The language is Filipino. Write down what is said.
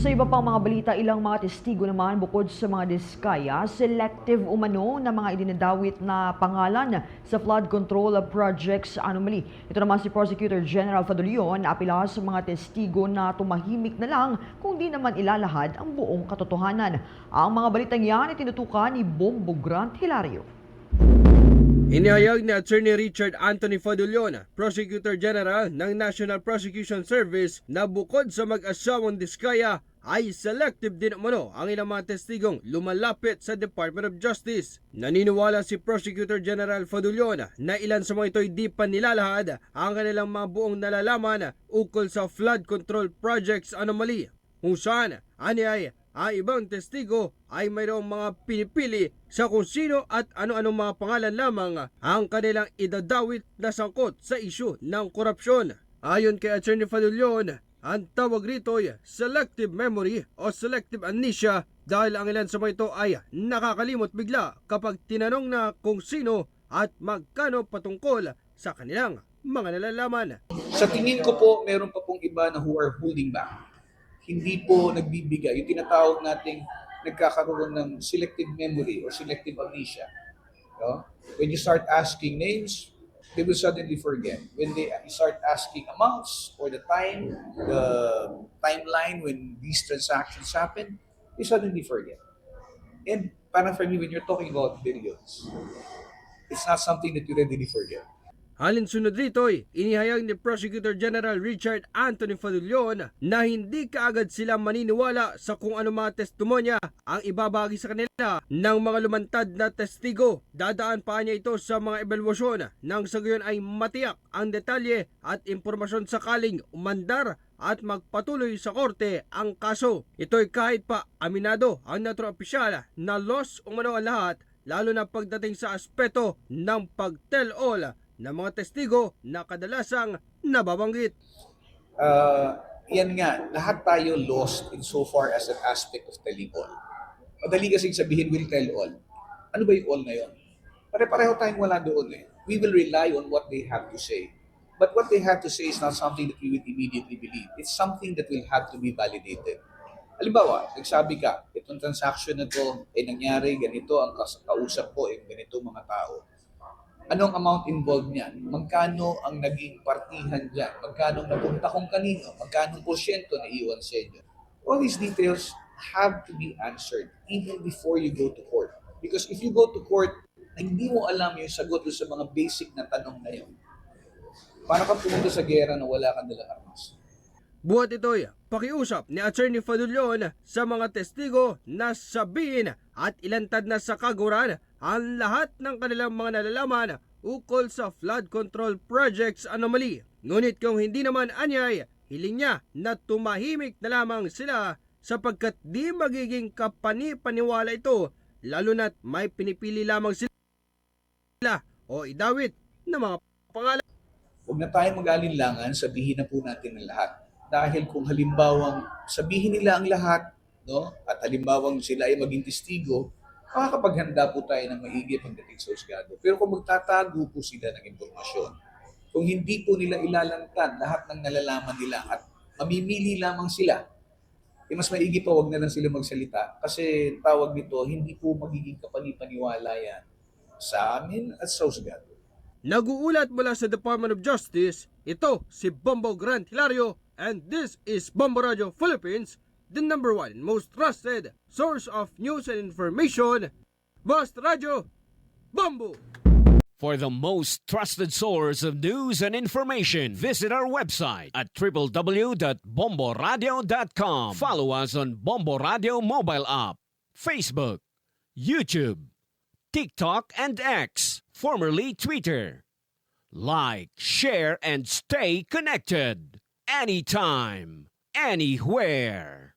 Sa iba pang mga balita, ilang mga testigo naman bukod sa mga diskaya, selective umano na mga idinadawit na pangalan sa flood control projects anomaly. Ito naman si Prosecutor General Fadulion na apila sa mga testigo na tumahimik na lang kung di naman ilalahad ang buong katotohanan. Ang mga balitang yan ay tinutukan ni Bombo Grant Hilario. Inihayag ni Attorney Richard Anthony Fadulion, Prosecutor General ng National Prosecution Service na bukod sa mag-asawang diskaya ay selective din umano ang ilang mga testigong lumalapit sa Department of Justice. Naniniwala si Prosecutor General Fadulion na ilan sa mga ito'y di pa nilalahad ang kanilang mga buong nalalaman ukol sa flood control projects anomaly. Kung saan, ani ay ang ibang testigo ay mayroong mga pinipili sa kung sino at ano-anong mga pangalan lamang ang kanilang idadawit na sangkot sa isyu ng korupsyon. Ayon kay Attorney Fadulion, ang tawag rito ay selective memory o selective amnesia dahil ang ilan sa mga ito ay nakakalimot bigla kapag tinanong na kung sino at magkano patungkol sa kanilang mga nalalaman. Sa tingin ko po, meron pa pong iba na who are holding back. Hindi po nagbibigay. Yung tinatawag nating nagkakaroon ng selective memory or selective amnesia. No? When you start asking names, they will suddenly forget. When they start asking amounts or the time, the timeline when these transactions happen, they suddenly forget. And parang for me, when you're talking about billions, it's not something that you readily forget. Alinsunod rito'y inihayag ni Prosecutor General Richard Anthony Fadulion na hindi kaagad sila maniniwala sa kung ano mga testimonya ang ibabagi sa kanila ng mga lumantad na testigo. Dadaan pa niya ito sa mga evaluasyon nang sa gayon ay matiyak ang detalye at impormasyon sakaling umandar at magpatuloy sa korte ang kaso. Ito'y kahit pa aminado ang naturang opisyal na loss umano ang lahat lalo na pagdating sa aspeto ng pag-tell all ng mga testigo na kadalasang nababanggit. uh, yan nga, lahat tayo lost in so far as an aspect of telling all. Madali kasing sabihin, will tell all. Ano ba yung all na yun? Pare-pareho tayong wala doon eh. We will rely on what they have to say. But what they have to say is not something that we would immediately believe. It's something that will have to be validated. Halimbawa, nagsabi ka, itong transaction na to ay nangyari, ganito ang kausap ko, eh, ganito mga tao. Anong amount involved niyan? Magkano ang naging partihan diyan? Magkano napunta kung kanino? Magkano porsyento na iwan sa inyo? All these details have to be answered even before you go to court. Because if you go to court na hindi mo alam yung sagot sa mga basic na tanong na yun, para kang pumunta sa gera na wala kang dalang armas. Buhat ito'y pakiusap ni Attorney Fadulion sa mga testigo na sabihin at ilantad na sa kaguran ang lahat ng kanilang mga nalalaman ukol sa flood control projects anomaly. Ngunit kung hindi naman anyay, hiling niya na tumahimik na lamang sila sapagkat di magiging kapani-paniwala ito lalo na't may pinipili lamang sila o idawit na mga pangalan. Huwag na tayong mag-alinlangan, sabihin na po natin ang lahat. Dahil kung halimbawang sabihin nila ang lahat, no, at halimbawang sila ay maging testigo, makakapaghanda po tayo ng maigi pagdating sa husgado. Pero kung magtatago po sila ng impormasyon, kung hindi po nila ilalantad lahat ng nalalaman nila at mamimili lamang sila, eh mas maigi pa wag na lang sila magsalita kasi tawag nito, hindi po magiging kapanipaniwala yan sa amin at sa husgado. Naguulat mula sa Department of Justice, ito si Bombo Grant Hilario and this is Bombo Radio Philippines, the number one most trusted source of news and information. Basta Radio, Bombo! For the most trusted source of news and information, visit our website at www.bomboradio.com. Follow us on Bombo Radio mobile app, Facebook, YouTube, TikTok, and X, formerly Twitter. Like, share, and stay connected anytime, anywhere.